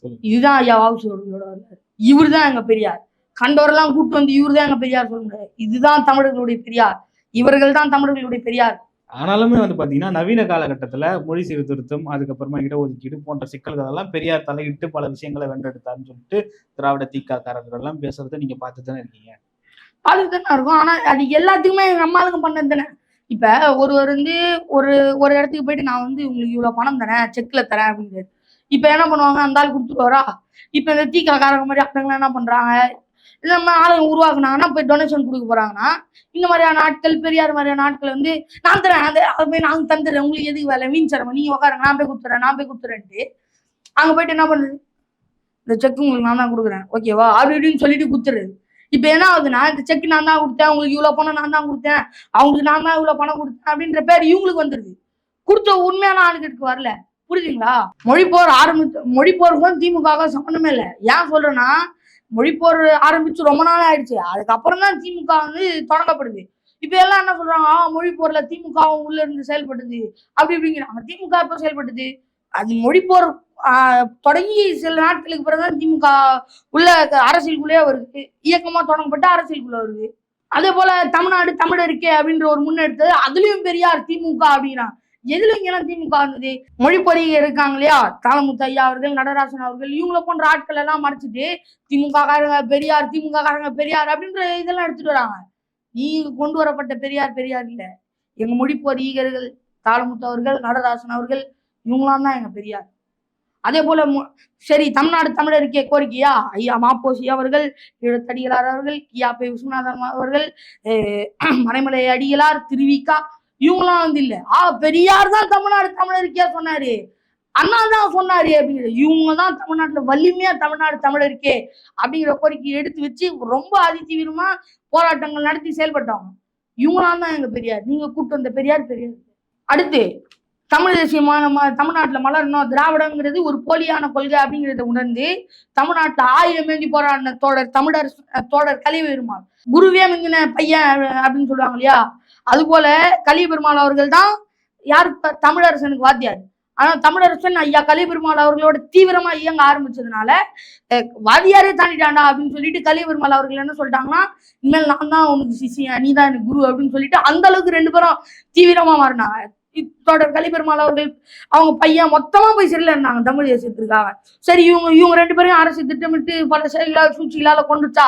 சொல்லுங்க. இதுதான் ஐயா வாவுசி அவர்களோட வரலாறு. இவர் தான் எங்க பெரியார். கண்டவரெல்லாம் கூட்டு வந்து இவர் தான் எங்க பெரியார் சொல்ல முடியாது. இதுதான் தமிழர்களுடைய பெரியார். இவர்கள் தான் தமிழர்களுடைய பெரியார். ஆனாலுமே வந்து பார்த்தீங்கன்னா நவீன காலகட்டத்தில் மொழி சீர்திருத்தம் அதுக்கப்புறமா இடஒதுக்கீடு போன்ற சிக்கல்கள் எல்லாம் பெரியார் தலையிட்டு பல விஷயங்களை வென்றெடுத்தார்னு சொல்லிட்டு திராவிட தீக்காக்காரர்கள் எல்லாம் பேசுறதை நீங்க பார்த்து தானே இருக்கீங்க? அதுக்கு தானே இருக்கும். ஆனா அது எல்லாத்துக்குமே நம்ம பண்ணது தானே. இப்ப ஒருவர் வந்து ஒரு ஒரு இடத்துக்கு போயிட்டு நான் வந்து உங்களுக்கு இவ்வளவு பணம் தரேன் செக்ல தரேன் அப்படிங்கிறது இப்ப என்ன பண்ணுவாங்க? அந்த ஆள் கொடுத்துருவாரா இப்ப இந்த தீக்காக்காரங்க மாதிரி ஆளுங்க என்ன பண்றாங்க? இது நம்ம ஆளுங்க உருவாக்குனாங்கன்னா போய் டொனேஷன் கொடுக்க போறாங்கன்னா இந்த மாதிரியான ஆட்கள் பெரியார் மாதிரியான ஆட்கள் வந்து நான் தரேன் அந்த அது போய் நான் தந்துடுறேன். உங்களுக்கு எதுக்கு வேலை? மீன் சரமா நீங்க உட்காருங்க நான் போய் கொடுத்துறேன் நான் போய் கொடுத்துறேன்ட்டு. அங்க போயிட்டு என்ன பண்ணுறது இந்த செக் உங்களுக்கு நான் தான் கொடுக்குறேன். ஓகேவா அப்படி இப்படின்னு சொல்லிட்டு கொடுத்துருது இப்ப என்ன ஆகுதுன்னா இந்த செக் நான் தான் கொடுத்தேன் உங்களுக்கு இவ்வளோ பணம் நான் தான் கொடுத்தேன் அவங்களுக்கு நான் தான் இவ்வளவு பணம் கொடுத்தேன் அப்படின்ற பேர் இவங்களுக்கு வந்துருது. கொடுத்த உண்மையான ஆளுகளுக்கு வரல. புரியுதுங்களா? மொழிப்போர் ஆரம்பித்த மொழிப்போருக்கும் திமுக சம்மந்தமே இல்லை. ஏன் சொல்றேன்னா மொழிப்போர் ஆரம்பிச்சு ரொம்ப நாள் ஆயிடுச்சு. அதுக்கப்புறம் தான் திமுக வந்து தொடங்கப்படுது. இப்ப எல்லாம் என்ன சொல்றாங்க? ஆ மொழிப்போர்ல திமுகவும் உள்ள இருந்து செயல்படுது அப்படி இப்படிங்கிறாங்க திமுக எப்ப செயல்படுது அது மொழிப்போர் தொடங்கி சில நாட்களுக்கு பிறகுதான் திமுக உள்ள அரசியலுக்குள்ளேயே வருது. இயக்கமா தொடங்கப்பட்ட அரசியலுக்குள்ள வருது. அதே போல தமிழ்நாடு தமிழருக்கே அப்படின்ற ஒரு முன்னெடுத்தது. அதுலயும் பெரியார் திமுக அப்படின்னா எதுல இங்கெல்லாம் திமுக இருந்தது? மொழிப்பொறிகள் இருக்காங்க இல்லையா? தாளமுத்து ஐயா அவர்கள் நடராசன் அவர்கள் இவங்கள போன்ற ஆட்கள் எல்லாம் மறைச்சிட்டு திமுக காரங்க பெரியார் திமுக காரங்க பெரியார் அப்படின்ற இதெல்லாம் எடுத்துட்டு வராங்க. நீங்க கொண்டு வரப்பட்ட பெரியார் பெரியார் இல்ல. எங்க மொழிப்பொறிகள் தாளமுத்து அவர்கள் நடராசன் அவர்கள் இவங்களாம் தான் எங்க பெரியார். அதே போல சரி தமிழ்நாடு தமிழருக்கே கோரிக்கையா? ஐயா மாப்போசி அவர்கள் எழுத்தடிகளார் அவர்கள் கியாபே விஸ்வநாதன் அவர்கள் மறைமலை அடிகளார் திருவிக்கா இவங்களாம் வந்து இல்லை. ஆ பெரியார் தான் தமிழ்நாடு தமிழருக்கே சொன்னாரு. அண்ணா தான் சொன்னாரு அப்படிங்கிற இவங்க தான் தமிழ்நாட்டுல வலிமையா தமிழ்நாடு தமிழருக்கே அப்படிங்கிற கோரிக்கையை எடுத்து வச்சு ரொம்ப அதிதீவிரமா போராட்டங்கள் நடத்தி செயல்பட்டாங்க இவங்களாம் தான் எங்க பெரியார். நீங்க கூப்பிட்டு வந்த பெரியார் பெரியார். அடுத்து தமிழ் தேசியமா நம்ம தமிழ்நாட்டுல மலரணும். திராவிடங்கிறது ஒரு போலியான கொள்கை அப்படிங்கிறத உணர்ந்து தமிழ்நாட்டில் ஆயிரம் மேஞ்சி போராடின தோழர் தமிழர் தோழர் கலிபெருமாள் குருவே மிஞ்சின பையன் அப்படின்னு சொல்லுவாங்க இல்லையா? அது போல அவர்கள் தான் யாருக்கு தமிழரசனுக்கு வாத்தியார். ஆனா தமிழரசன் ஐயா கலிபெருமாள் அவர்களோட தீவிரமா இயங்க ஆரம்பிச்சதுனால வாதியாரே வாத்தியாரே தாண்டிட்டாண்டா அப்படின்னு சொல்லிட்டு கலிபெருமாள் அவர்கள் என்ன சொல்லிட்டாங்கன்னா இனிமேல் நான் தான் உனக்கு சிஷியன் நீ தான் எனக்கு குரு அப்படின்னு சொல்லிட்டு அந்த அளவுக்கு ரெண்டு பேரும் தீவிரமா மாறினாங்க. தொடர் கலிபெருமாள் அவர்கள் அவங்க பையன் மொத்தமா போய் சிறையில் இருந்தாங்க தமிழ் தேசியத்திற்காக. சரி இவங்க இவங்க ரெண்டு பேரையும் அரசு திட்டமிட்டு பல செயல்களால் சூழ்ச்சிகளால கொண்டுச்சா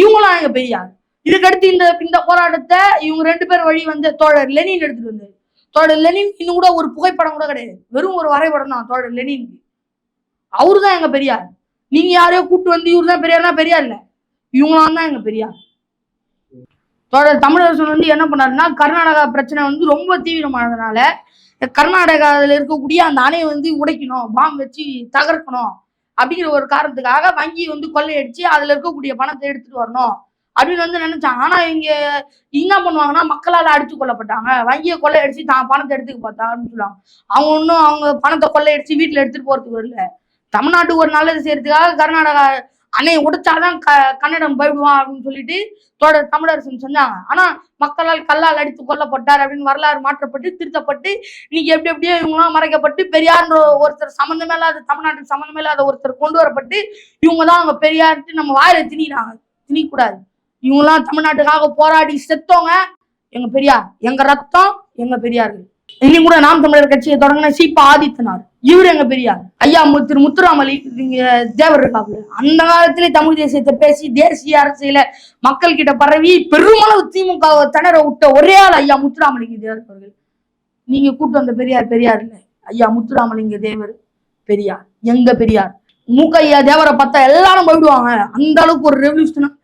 இவங்களாம் அங்க பெரியார் இதுக்கடுத்து இந்த இந்த போராட்டத்தை இவங்க ரெண்டு பேர் வழி வந்து தோழர் லெனின் எடுத்துட்டு வந்தாரு. தோழர் லெனின் இன்னும் கூட ஒரு புகைப்படம் கூட கிடையாது. வெறும் ஒரு வரைபடம் தான் தோழர் லெனினுக்கு. அவரு தான் எங்க பெரியார். நீங்க யாரையோ கூப்பிட்டு வந்து இவரு தான் பெரியார்னா பெரியார் இல்ல. இவங்களாம் தான் எங்க பெரியார். தோழர் தமிழரசன் வந்து என்ன பண்ணாருன்னா கர்நாடகா பிரச்சனை வந்து ரொம்ப தீவிரமானதுனால கர்நாடகாவில் இருக்கக்கூடிய அந்த அணையை வந்து உடைக்கணும் பாம்பு வச்சு தகர்க்கணும் அப்படிங்கிற ஒரு காரணத்துக்காக வங்கி வந்து கொள்ளையடிச்சு அதில் இருக்கக்கூடிய பணத்தை எடுத்துட்டு வரணும் அப்படின்னு வந்து நினைச்சாங்க. ஆனா இங்க என்ன பண்ணுவாங்கன்னா மக்களால அடிச்சு கொல்லப்பட்டாங்க. வங்கியை கொள்ளையடிச்சு தான் பணத்தை எடுத்துக்க பார்த்தாங்கன்னு சொல்லுவாங்க. அவங்க ஒன்றும் அவங்க பணத்தை கொள்ளையடிச்சு வீட்டுல எடுத்துட்டு போறதுக்கு வரல. தமிழ்நாட்டுக்கு ஒரு நல்லது செய்யறதுக்காக கர்நாடகா அன்னை உடைச்சாதான் க கன்னடம் போயிடுவான் அப்படின்னு சொல்லிட்டு தோடர் தமிழரசன் செஞ்சாங்க ஆனா மக்களால் கல்லால் அடித்து கொல்லப்பட்டார் அப்படின்னு வரலாறு மாற்றப்பட்டு திருத்தப்பட்டு இன்னைக்கு எப்படி எப்படியோ இவங்களாம் மறைக்கப்பட்டு பெரியார்ன்ற ஒருத்தர் சம்மந்தமே இல்லாத தமிழ்நாட்டுக்கு சம்மந்தமே இல்லாத ஒருத்தர் கொண்டு வரப்பட்டு இவங்க தான் அவங்க பெரியார்ட்டு நம்ம வாயில திணிக்கிறாங்க. திணிக்கூடாது இவங்களாம் தமிழ்நாட்டுக்காக போராடி செத்தவங்க எங்க பெரியார். எங்க ரத்தம் எங்க பெரியார்கள். இன்னும் கூட நாம் தமிழர் கட்சியை தொடங்கின சீப்பா ஆதித்தனார். இவர் எங்க பெரியார். ஐயா திரு முத்துராமலி தேவர் இருக்காப்புல. அந்த காலத்திலே தமிழ் தேசியத்தை பேசி தேசிய அரசியல மக்கள் கிட்ட பரவி பெருமளவு திமுக திணற விட்ட ஒரே ஆள் ஐயா முத்துராமலிங்க தேவர் அவர்கள். நீங்க கூட்டு வந்த பெரியார் பெரியார் இல்லை. ஐயா முத்துராமலிங்க தேவர் பெரியார். எங்க பெரியார்? மூக்கையா தேவரை பார்த்தா எல்லாரும் போயிடுவாங்க. அந்த அளவுக்கு ஒரு ரெவல்யூஷன்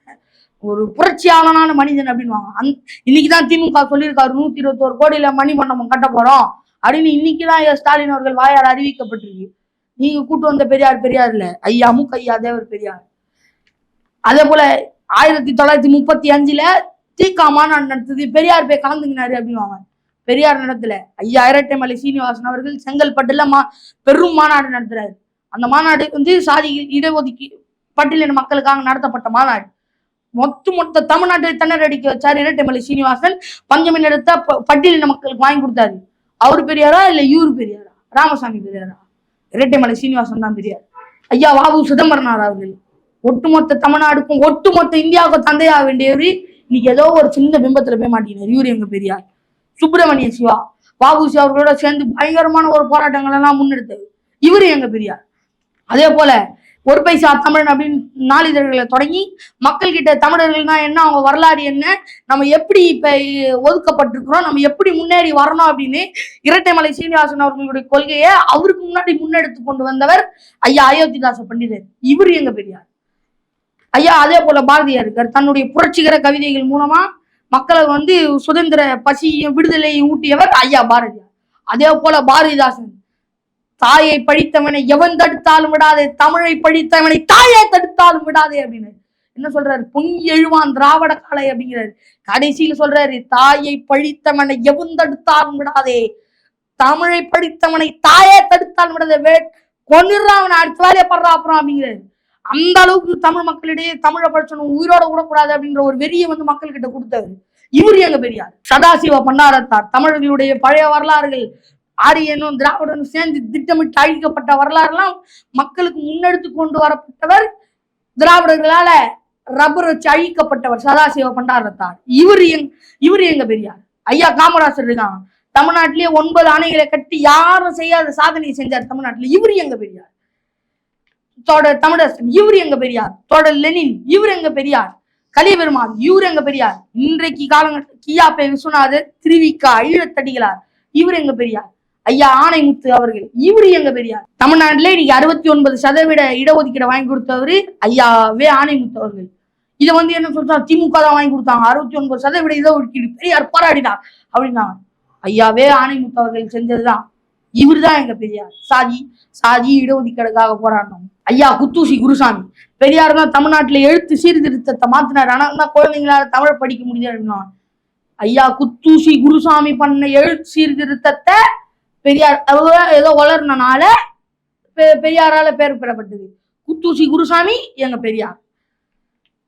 ஒரு புரட்சியாளனான மனிதன் அப்படின்வாங்க அந் இன்னைக்குதான் திமுக சொல்லியிருக்காரு நூத்தி இருபத்தோரு கோடியில மணி மண்டபம் கட்ட போறோம் அப்படின்னு இன்னைக்குதான் ஐயா ஸ்டாலின் அவர்கள் வாயால் அறிவிக்கப்பட்டிருக்கு. நீங்க கூட்டு வந்த பெரியார் பெரியார் இல்ல ஐயா மூக்க ஐயா தேவர் பெரியார். அதே போல ஆயிரத்தி தொள்ளாயிரத்தி முப்பத்தி அஞ்சுல தீகா மாநாடு நடத்துது பெரியார் போய் கலந்துக்கினாரு அப்படின்வாங்க பெரியார் நடத்தல. ஐயா இரட்டைமலை சீனிவாசன் அவர்கள் செங்கல்பட்டுல மா பெரும் மாநாடு நடத்துறாரு. அந்த மாநாடு வந்து சாதி இடஒதுக்கி பட்டியலின மக்களுக்காக நடத்தப்பட்ட மாநாடு. மொத்த மொத்த தமிழ்நாட்டை தன்னரடிக்க வச்சாரு இரட்டைமலை சீனிவாசன். பஞ்சமின் இடத்த பட்டியலின மக்களுக்கு வாங்கி கொடுத்தாரு. அவரு பெரியாரா இல்ல இவரு பெரியாரா? ராமசாமி பெரியாரா? இரட்டைமலை சீனிவாசன் தான் பெரியார். ஐயா வாபு சிதம்பரனார் அவர்கள். ஒட்டுமொத்த தமிழ்நாடுக்கும் ஒட்டுமொத்த இந்தியாவுக்கும் தந்தையாக வேண்டியவர் இன்னைக்கு ஏதோ ஒரு சின்ன பிம்பத்துல போய் மாட்டினார் இவரு எங்க பெரியார். சுப்பிரமணிய சிவா வாபுசி அவர்களோட சேர்ந்து பயங்கரமான ஒரு போராட்டங்கள் எல்லாம் முன்னெடுத்தது இவரு எங்க பெரியார். அதே போல ஒரு பைசா தமிழன் அப்படின்னு நாளிதழ்களை தொடங்கி மக்கள் கிட்ட தமிழர்கள்னா என்ன அவங்க வரலாறு என்ன நம்ம எப்படி இப்ப ஒதுக்கப்பட்டிருக்கிறோம் நம்ம எப்படி முன்னேறி வரணும் அப்படின்னு இரட்டைமலை சீனிவாசன் அவர்களுடைய கொள்கையை அவருக்கு முன்னாடி முன்னெடுத்து கொண்டு வந்தவர் ஐயா அயோத்திதாச பண்டிதர். இவர் எங்க பெரியார்? ஐயா அதே போல பாரதியார் இருக்கார். தன்னுடைய புரட்சிகர கவிதைகள் மூலமா மக்களை வந்து சுதந்திர பசியும் விடுதலையும் ஊட்டியவர் ஐயா பாரதியார். அதே போல பாரதிதாசன். தாயை படித்தவனை எவன் தடுத்தாலும் விடாதே தமிழை பழித்தவனை தாயை தடுத்தாலும் விடாதே அப்படின்னு. என்ன சொல்றாரு? பொங்கி எழுவான் திராவிட காலை அப்படிங்கிறாரு. கடைசியில சொல்றாரு தாயை பழித்தவனை எவன் தடுத்தாலும் விடாதே தமிழை படித்தவனை தாயே தடுத்தாலும் விடாதே வே கொண்டுறான் அவனை அடுத்த வேலையை படுறா அப்புறம் அப்படிங்கிறாரு. அந்த அளவுக்கு தமிழ் மக்களிடையே தமிழை படிச்சணும் உயிரோட விடக்கூடாது அப்படின்ற ஒரு வெறியை வந்து மக்கள் கிட்ட கொடுத்தாரு இவர் எங்க பெரியார்? சதாசிவ பண்டாரத்தார் தமிழர்களுடைய பழைய வரலாறுகள் ஆரியனும் திராவிடனும் சேர்ந்து திட்டமிட்டு அழிக்கப்பட்ட வரலாறுலாம் மக்களுக்கு முன்னெடுத்து கொண்டு வரப்பட்டவர் திராவிடர்களால ரப்பர் வச்சு அழிக்கப்பட்டவர் சதாசிவ பண்டாரத்தார். இவர் எங் இவர் எங்க பெரியார். ஐயா காமராசர் இருக்காங்க தமிழ்நாட்டிலேயே ஒன்பது அணைகளை கட்டி யாரும் செய்யாத சாதனையை செஞ்சார் தமிழ்நாட்டுல. இவர் எங்க பெரியார். தொடர் தமிழரசன் இவர் எங்க பெரியார். தொடர் லெனின் இவர் எங்க பெரியார். கலிபெருமாள் இவர் எங்க பெரியார். இன்றைக்கு காலங்கள் கியாப்பே விஸ்வநாதர் திருவிக்கா ஈழத்தடிகளார். இவர் எங்க பெரியார். ஐயா ஆணைமுத்து அவர்கள். இவரு எங்க பெரியார்? தமிழ்நாட்டிலே இன்னைக்கு அறுபத்தி ஒன்பது சதவீத இடஒதுக்கீடு வாங்கி கொடுத்தவர் ஐயா வே ஆணைமுத்து அவர்கள். இதை வந்து என்ன சொல்றாங்க திமுக தான் வாங்கி கொடுத்தாங்க. அறுபத்தி ஒன்பது சதவீத இடஒதுக்கீடு. பெரியார் போராடினார் அப்படின்னாங்க ஐயாவே ஆணைமுத்து அவர்கள் செஞ்சதுதான். இவர்தான் எங்க பெரியார். சாதி சாதி இடஒதுக்கீடுக்காக போராடணும் ஐயா குத்தூசி குருசாமி. பெரியார் தான் தமிழ்நாட்டுல எழுத்து சீர்திருத்தத்தை மாத்தினார். ஆனா தான் குழந்தைங்களால தமிழ் படிக்க முடியாது ஐயா குத்தூசி குருசாமி பண்ண எழுத்து சீர்திருத்தத்தை பெரியார் அவங்க ஏதோ வளர்னனால பெ- பெரியாரால பேர் பெறப்பட்டது. குத்தூசி குருசாமி எங்க பெரியார்.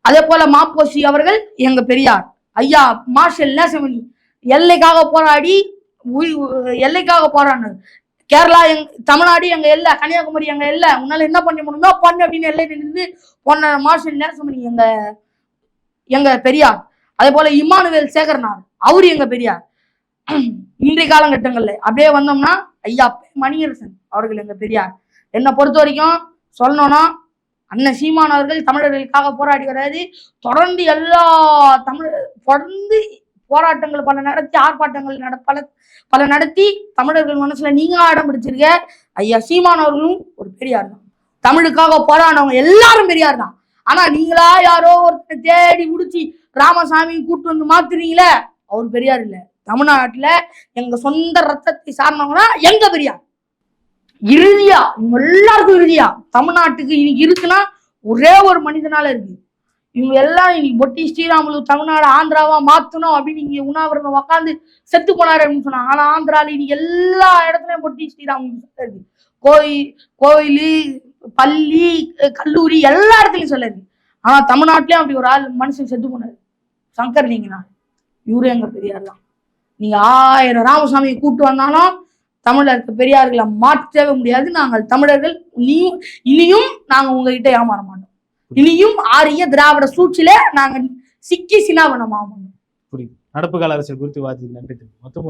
அதே போல மாப்போசி அவர்கள் எங்க பெரியார். ஐயா மார்ஷல் நேசமணி எல்லைக்காக போராடி எல்லைக்காக போராடினது கேரளா எங் தமிழ்நாடு எங்க இல்லை கன்னியாகுமரி எங்க இல்லை உன்னால என்ன பண்ண முடியுமோ பண்ணு அப்படின்னு எல்லை நின்று போன மார்ஷல் நேசமணி எங்க எங்க பெரியார். அதே போல இமானுவேல் சேகர்னார் அவர் எங்க பெரியார். *clears throat* இன்றைய காலகட்டங்கள்ல அப்படியே வந்தோம்னா ஐயா மணியரசன் அவர்கள் எங்க பெரியார். என்னை பொறுத்த வரைக்கும் சொல்லணும்னா அண்ணன் சீமான் அவர்கள் தமிழர்களுக்காக போராடி வராது தொடர்ந்து எல்லா தமிழ் தொடர்ந்து போராட்டங்கள் பல நடத்தி ஆர்ப்பாட்டங்கள் நட பல பல நடத்தி தமிழர்கள் மனசுல நீங்க இடம் பிடிச்சிருக்க ஐயா சீமான் அவர்களும் ஒரு பெரியார் தான். தமிழுக்காக போராடினவங்க எல்லாரும் பெரியார் தான். ஆனா நீங்களா யாரோ ஒருத்தரை தேடி முடிச்சு ராமசாமி கூட்டு வந்து மாத்துறீங்களே அவர் பெரியார் இல்லை. தமிழ்நாட்டில் எங்க சொந்த ரத்தத்தை சார்ந்தவங்கன்னா எங்க பெரியார் இறுதியா இவங்க எல்லாருக்கும் இறுதியா. தமிழ்நாட்டுக்கு இன்னைக்கு இருக்குன்னா ஒரே ஒரு மனிதனால இருக்கு. இவங்க எல்லாம் இன்னைக்கு பொட்டி ஸ்ரீராமுலு தமிழ்நாடு ஆந்திராவா மாத்தணும் அப்படின்னு இங்க உண்ணாவிரதம் உட்காந்து செத்து போனாரு அப்படின்னு சொன்னாங்க ஆனா ஆந்திரால இன்னைக்கு எல்லா இடத்துலயும் பொட்டி ஸ்ரீராமுலு இருக்கு. கோயில் கோயில் பள்ளி கல்லூரி எல்லா இடத்துலயும் சொல்லுது ஆனா தமிழ்நாட்டிலயும் அப்படி ஒரு ஆள் மனுஷன் செத்து போனாரு. சங்கர் நீங்க இவரு எங்க பெரியார் தான். நீங்க ஆயிரம் ராமசாமியை கூட்டு வந்தாலும் தமிழருக்கு பெரியார்களை மாற்றவே முடியாது. நாங்கள் தமிழர்கள் இனியும் இனியும் நாங்க உங்ககிட்ட ஏமாற மாட்டோம். இனியும் ஆரிய திராவிட சூழ்ச்சியில நாங்க சிக்கி சினாவனமாக புரியுது. நடப்பு கால அரசியல் குறித்து வாசி நன்றி மொத்தம்.